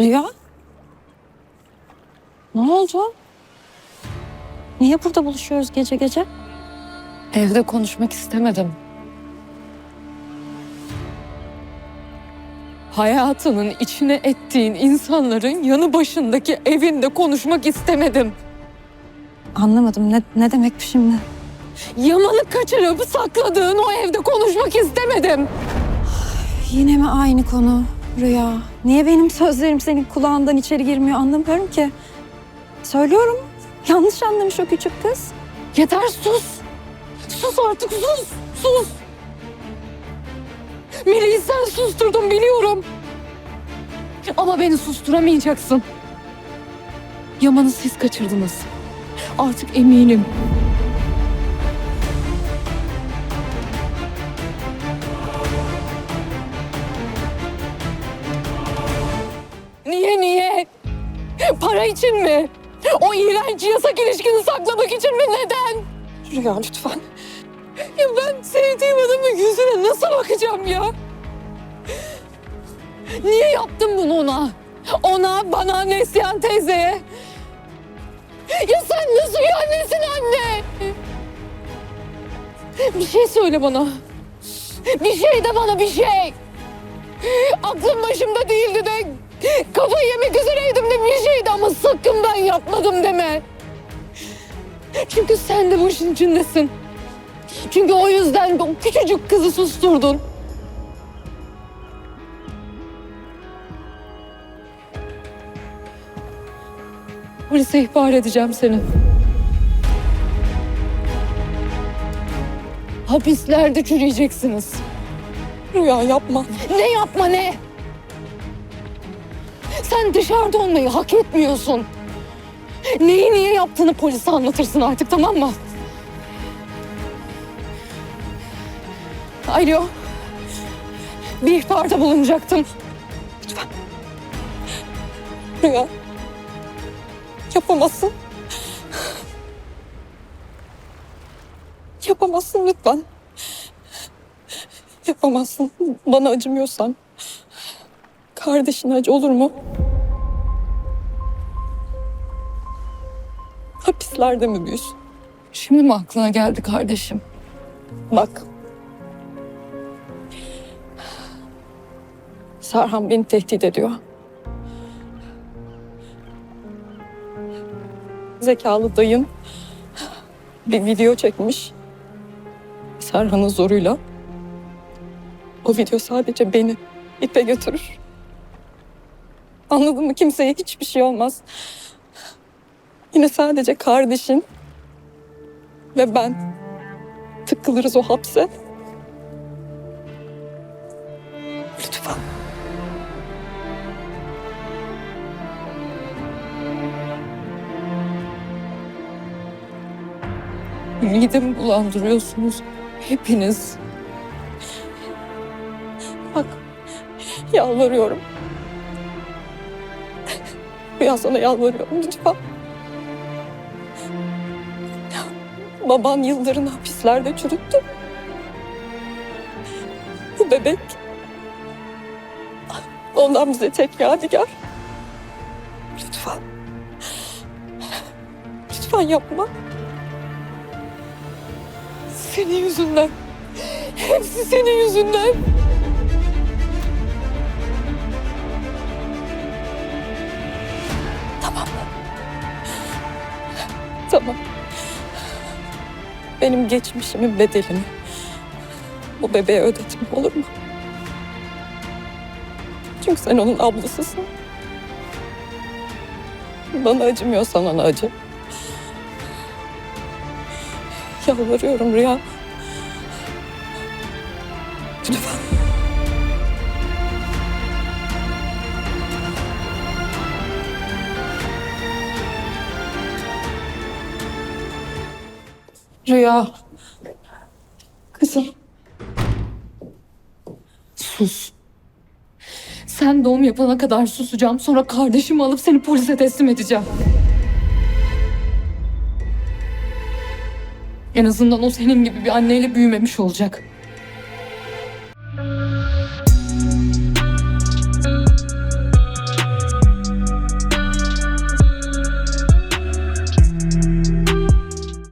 Rüya? Ne oldu? Niye burada buluşuyoruz gece gece? Evde konuşmak istemedim. Hayatının içine ettiğin insanların yanı başındaki evinde konuşmak istemedim. Anlamadım. Ne, ne demek bu şimdi? Yaman'ı kaçırıp sakladığın o evde konuşmak istemedim. Yine mi aynı konu Rüya? Niye benim sözlerim senin kulağından içeri girmiyor anlamıyorum ki. Söylüyorum. Yanlış anlamış o küçük kız. Yeter sus. Sus artık sus. Sus. Melih'i sen susturdun biliyorum. Ama beni susturamayacaksın. Yaman'ı siz kaçırdınız. Artık eminim. Para için mi? O iğrenç yasak ilişkini saklamak için mi? Neden? Rüya lütfen. Ya ben sevdiğim adamın yüzüne nasıl bakacağım ya? Niye yaptın bunu ona? Ona, bana, Neslihan teyzeye. Ya sen nasıl bir annesin anne? Bir şey söyle bana. Bir şey de bana bir şey. Aklım başımda değildi de kafayı yemek üzereydim de bir şeydi ama sakın ben yapmadım deme. Çünkü sen de bu işin içindesin. Çünkü o yüzden o küçücük kızı susturdun. Polise ihbar edeceğim seni. Hapislerde çürüyeceksiniz. Rüya yapma. Ne yapma ne? Sen dışarıda olmayı hak etmiyorsun. Neyi niye yaptığını polise anlatırsın artık tamam mı? Alo. Bir ihbarda bulunacaktım. Rüya. Yapamazsın. Yapamazsın lütfen. Yapamazsın. Bana acımıyorsan. Kardeşine acı olur mu? Hapislerde mi büyüsün? Şimdi mi aklına geldi kardeşim? Bak. Serhan beni tehdit ediyor. Zekalı dayım bir video çekmiş. Serhan'ın zoruyla. O video sadece beni ipe götürür. Anladın mı? Kimseye hiçbir şey olmaz. Yine sadece kardeşin ve ben tıkılırız o hapse. Lütfen. Midemi bulandırıyorsunuz. Hepiniz. Bak, yalvarıyorum. Rüya sana yalvarıyorum lütfen. Baban Yıldır'ın hapislerde çürüttü. Bu bebek ondan bize tek yadigar. Lütfen. Lütfen yapma. Senin yüzünden. Hepsi senin yüzünden. Tamam. Benim geçmişimin bedelini bu bebeğe ödetme olur mu? Çünkü sen onun ablasısın. Bana acımıyorsan ona acı. Yalvarıyorum Rüya. Lütfen. Rüya. Kızım. Sus. Sen doğum yapana kadar susacağım. Sonra kardeşimi alıp seni polise teslim edeceğim. En azından o senin gibi bir anneyle büyümemiş olacak.